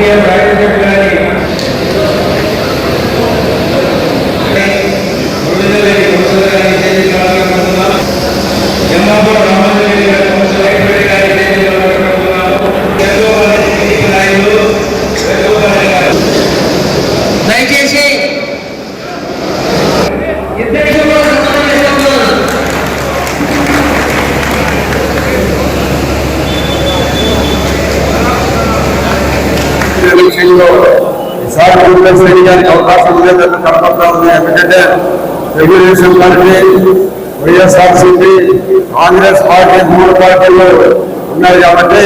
we have right. విషయంలో ఈసారి కాంగ్రెస్ చేయడానికి అవకాశం లేదని కనపడతా ఉన్నాయి ఎందుకంటే Telugudesam party YSRCP Congress party మూడు పార్టీలు ఉన్నాయి కాబట్టి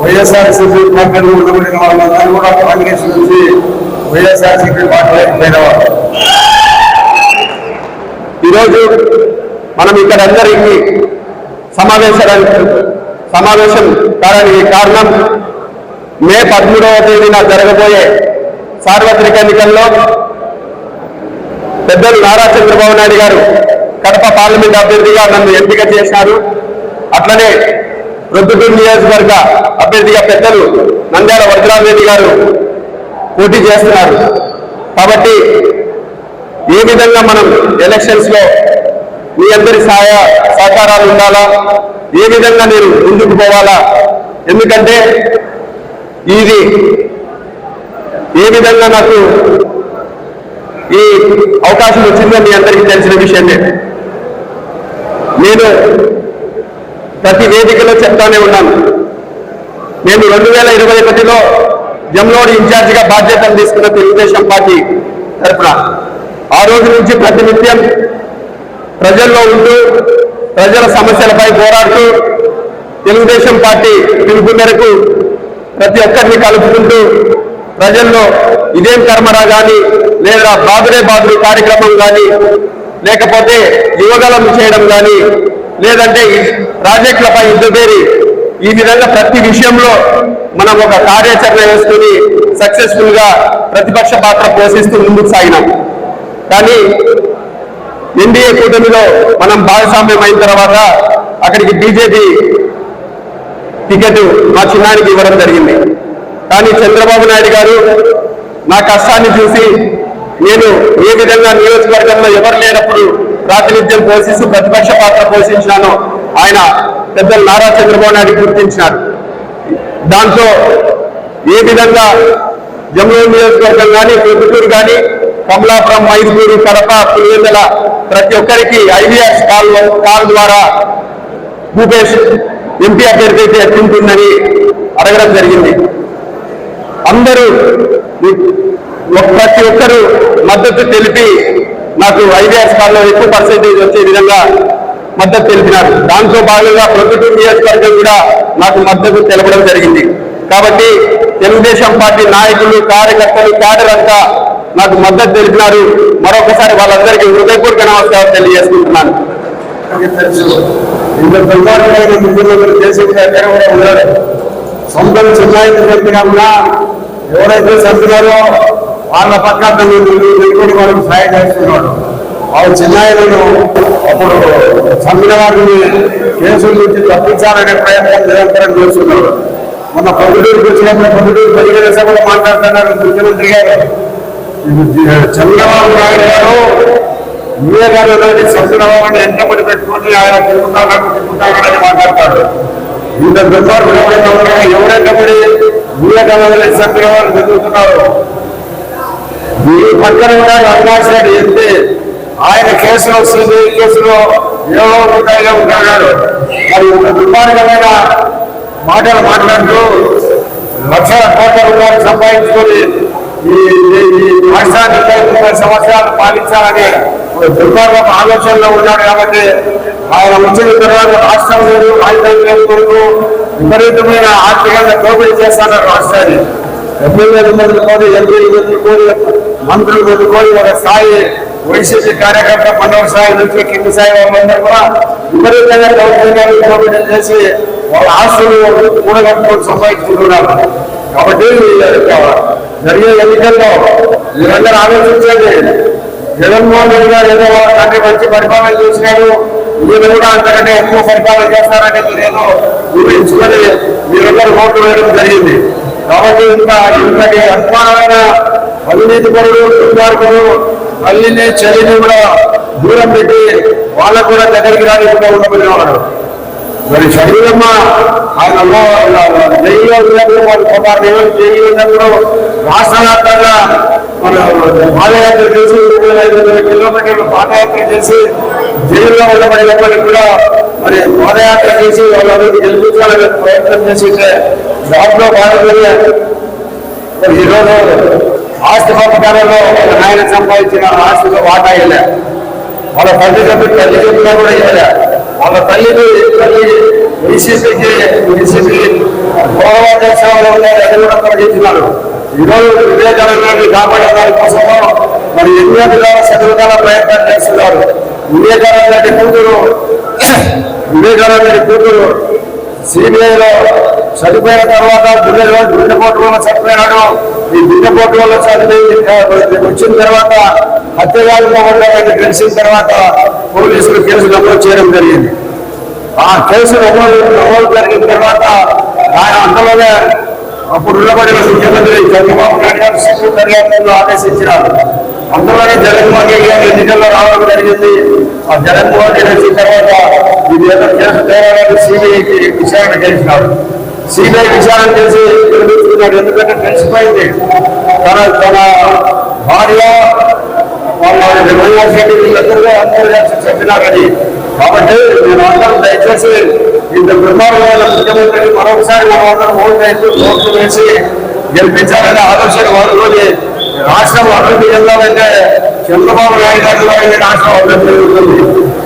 వైఎస్ఆర్సీపీ పార్టీలు ఉండబడిన వాళ్ళందరూ కూడా కాంగ్రెస్ నుంచి వైఎస్ఆర్సీపీ పార్టీ పోయినవారు ఈరోజు మనం ఇక్కడ అందరికీ సమావేశానికి సమావేశం కావడానికి కారణం మే పదమూడవ తేదీన జరగబోయే సార్వత్రిక ఎన్నికల్లో పెద్దలు నారా చంద్రబాబు నాయుడు గారు కడప పార్లమెంట్ అభ్యర్థిగా నన్ను ఎంపిక చేశారు. అట్లనే ప్రొద్దుటూరు నియోజకవర్గ అభ్యర్థిగా పెద్దలు నంద్యాల వరదరామరెడ్డి గారు పోటీ చేస్తున్నారు. కాబట్టి ఏ విధంగా మనం ఎలక్షన్స్లో మీ అందరి సహాయ సహకారాలు ఉండాలా? ఏ విధంగా నేను ముందుకు పోవాలా? ఎందుకంటే ఇది. ఏ విధంగా నాకు ఈ అవకాశం వచ్చిందో మీ అందరికీ తెలిసిన విషయమే. నేను ప్రతి వేదికలో చెప్తానే ఉన్నాను. నేను రెండు వేల ఇరవై ఒకటిలో జమ్లోడి ఇన్ఛార్జిగా బాధ్యతలు తీసుకున్న తెలుగుదేశం పార్టీ తరఫున ఆ రోజు నుంచి ప్రతినిత్యం ప్రజల్లో ఉంటూ ప్రజల సమస్యలపై పోరాడుతూ తెలుగుదేశం పార్టీ పిలుపు మేరకు ప్రతి ఒక్కరిని కలుపుకుంటూ ప్రజల్లో ఇదేం కర్మరా కానీ లేదా బాదురే బాదురు కార్యక్రమం కానీ లేకపోతే యువగలం చేయడం కానీ లేదంటే ఈ ప్రాజెక్టులపై యుద్ధపేరి ఈ విధంగా ప్రతి విషయంలో మనం ఒక కార్యాచరణ వేసుకుని సక్సెస్ఫుల్గా ప్రతిపక్ష పాత్ర పోషిస్తూ ముందుకు సాగినాం. కానీ ఎన్డీఏ కూటమిలో మనం భాగస్వామ్యం అయిన తర్వాత అక్కడికి బీజేపీ టికెట్ మా చిన్నానికి ఇవ్వడం జరిగింది. కానీ చంద్రబాబు నాయుడు గారు నా కష్టాన్ని చూసి నేను ఏ విధంగా నియోజకవర్గంలో ఎవరు లేనప్పుడు ప్రాతినిధ్యం పోషిస్తూ ప్రతిపక్ష పాత్ర పోషించినానో ఆయన పెద్దలు నారా చంద్రబాబు నాయుడు గుర్తించినారు. దాంతో ఏ విధంగా జమ్మూ నియోజకవర్గం కానీ పొద్దుటూరు కానీ కమలాపురం మైదుకూరు కడప పులివెందల ప్రతి ఒక్కరికి ఐవీఆర్ కాల్ కాల్ ద్వారా భూపేష్ ఎంపీ అభ్యర్థి అయితే ఎట్లుంటుందని అడగడం జరిగింది. అందరూ ప్రతి ఒక్కరూ మద్దతు తెలిపి నాకు ఐవీఆర్ స్కాల్లో ఎక్కువ పర్సెంటేజ్ వచ్చే విధంగా మద్దతు తెలిపినారు. దాంతో భాగంగా ప్రభుత్వ నియోజకవర్గం కూడా నాకు మద్దతు తెలపడం జరిగింది. కాబట్టి తెలుగుదేశం పార్టీ నాయకులు కార్యకర్తలు క్యాడర్ అంతా నాకు మద్దతు తెలిపినారు. మరొకసారి వాళ్ళందరికీ హృదయపూర్వక నమస్కారం తెలియజేసుకుంటున్నాను. ఇంత దుర్మార్గమైన ముఖ్యమంత్రి చేసేది ఎక్కడ కూడా ఉన్నాడు సొంతం చిన్నాయిని చెప్పినా కూడా ఎవరైతే చంపుతున్నారో వాళ్ళ పక్క నిలబడి వాళ్ళకి సాయం చేస్తున్నాడు. వాళ్ళు చిన్నాయిలను అప్పుడు చంపిన వారిని కేసుల నుంచి తప్పించాలనే ప్రయత్నం నిరంతరం చేస్తున్నాడు మొన్న పొద్దుటూరుకి వచ్చినప్పుడు పొద్దుటూరు పరిగణ సభలో మాట్లాడుతున్నారు ముఖ్యమంత్రి గారు. చంద్రబాబు నాయుడు గారు వివేకానందని చంద్రబాబుని ఎంతమంది పెట్టుకుంటే ఆయన తిరుగుతాడని తిరుగుతాడని మాట్లాడతాడు. ఇంత దుర్మార్గులు ఎవరైనా ఉన్నారో? ఎవరెంతమంది వివేకానందని చంద్రబాబు తిరుగుతున్నారు. మీ పక్కన కూడా అవినాష్ రెడ్డి ఎంపీ ఆయన కేసులో వస్తుంది కేసులో ఏవో ఉంటాయిగా ఉంటాడు మరి ఒక దుర్మార్గమైన మాటలు మాట్లాడుతూ లక్షల కోట్ల రూపాయలు సంపాదించుకొని ఈ ఈ- రాష్ట్రాన్ని సంవత్సరాలు పాలించాలని దుర్మార్గం ఆలోచనలో ఉన్నాడు కాబట్టి ఆయన వచ్చిన తర్వాత రాష్ట్రం లేదు రాజధాని లేదు కొరకు విపరీతమైన ఆర్థికంగా దోపిడీ చేస్తాడు రాష్ట్రాన్ని. ఎమ్మెల్యేలు మొదలుకొని ఎంపీలు మొదలుకొని మంత్రులు మొదలుకొని ఒక స్థాయి వైసీపీ కార్యకర్త మండల స్థాయి నుంచి కింది స్థాయి వాళ్ళందరూ కూడా విపరీతంగా దౌర్జన్యాలు దోపిడీ చేసి వాళ్ళ ఆస్తులు కూడగట్టుకొని సంపాదించుకుంటున్నారు. కాబట్టి జరిగే ఎన్నికల్లో మీరందరూ ఆలోచించండి. జగన్మోహన్ రెడ్డి గారు ఏదో తండ్రి మంచి పరిపాలన చేసినాడు. మీరు కూడా అంతకంటే ఎక్కువ పరిపాలన చేస్తారని మీరేదో ఊహించుకొని మీరందరూ ఓట్లు వేయడం జరిగింది. కాబట్టి ఇంత ఇంతటి అద్భుతమైన అవినీతి పరుడు దుర్మార్గుడు మళ్ళీ చలిని కూడా దూరం పెట్టి వాళ్ళకు కూడా దగ్గరికి రానికుండా ఉండబడినవాడు మరి శరీరమ్మ ఆయన జైల్లో ఉన్నప్పుడు వాళ్ళు పదహారు నెలలు జైల్లో ఉన్నప్పుడు రాష్ట్ర వ్యాప్తంగా పాదయాత్ర చేసి ఇరవై ఐదు వందల కిలోమీటర్లు పాదయాత్ర చేసి జైల్లో ఉండబడినప్పటికీ కూడా మరి పాదయాత్ర చేసి వాళ్ళందరికీ గెలిపించాలని ప్రయత్నం చేసి దాంట్లో భాగంగానే మరి ఈరోజు ఆస్తి పంపకాలలో ఆయన సంపాదించిన ఆస్తిలో వాటా ఇవ్వలే వాళ్ళ తల్లి చెప్పి తల్లి చెప్పినా కూడా ఇవ్వలే వాళ్ళ తల్లికి తల్లి వైసీపీకి వైసీపీ గౌరవ సేవలు ఈరోజు వివేకానందాన్ని కాపాడే దాని కోసము మరి ఎన్నో విధాల శతవిధాల ప్రయత్నాలు చేస్తున్నారు. వివేకానంద కూతురు వివేకానంద కూతురు సిబిఐలో చనిపోయిన తర్వాత గుండెలో గుండెపోటు వల్ల చనిపోయినాడు ఈ గుండెపోటు వల్ల చదివి వచ్చిన తర్వాత హత్యగాలుగా ఉండడానికి తెలిసిన తర్వాత పోలీసులు కేసు నమోదు చేయడం జరిగింది. ఆ కేసు నమోదు నమోదు జరిగిన తర్వాత ఆయన అంతలోనే అప్పుడు ఉండబడిన ముఖ్యమంత్రి. చంద్రబాబు నాయుడు గారు సిట్టు దర్యాప్తును ఆదేశించినారు. అందులోనే జగన్మోహన్ రెడ్డి గారు ఎన్నికల్లో రావడం జరిగింది. ఆ జగన్మోహన్ రెడ్డి వచ్చిన తర్వాత ఇది ఏదో కేసు తేవాలని సిబిఐకి విచారణ చేసినారు. సిబిఐ విచారణ చేసి నిర్మిస్తున్నాడు ఎందుకంటే తెలిసిపోయింది. తన తన భార్య వాళ్ళ వైఎస్ రెడ్డి వీళ్ళందరూ అందరూ కలిసి చెప్పినారని. కాబట్టి నేను అందరం దయచేసి ఇంత దుర్మార్గమైన ముఖ్యమంత్రిని మరొకసారి ఓటు వేసి ఓట్లు వేసి గెలిపించాలనే ఆలోచన వాడుకొని రాష్ట్రం అభివృద్ధి చెందాలంటే చంద్రబాబు నాయుడు గారి ద్వారానే రాష్ట్రం అభివృద్ధి జరుగుతుంది.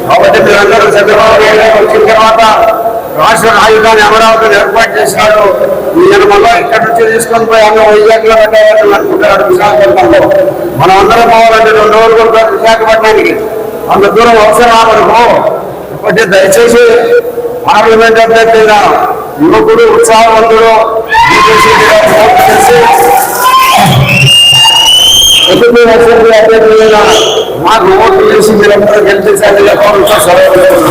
కాబట్టి మీరందరూ చంద్రబాబు నాయుడు గారు వచ్చిన తర్వాత రాష్ట్ర రాజధాని అమరావతిని ఏర్పాటు చేసినాడు ఈయన మళ్ళా ఇక్కడ నుంచి తీసుకొని పోయి అన్న వైజాగ్లో పెట్టాలని అనుకుంటున్నాడు విశాఖపట్నంలో. మనం అందరం పోవాలంటే రెండు రోజులు పడుతుంది విశాఖపట్నానికి. అంత దూరం అవసరం మనకు కాబట్టి దయచేసి పార్లమెంట్ అభ్యర్థిగా యువకుడు ఉత్సాహవంతుడు అభ్యర్థి అభ్యర్థులుగా మాకు ఓట్లు చేసి మీరందరూ గెలిచేసారి సెలవు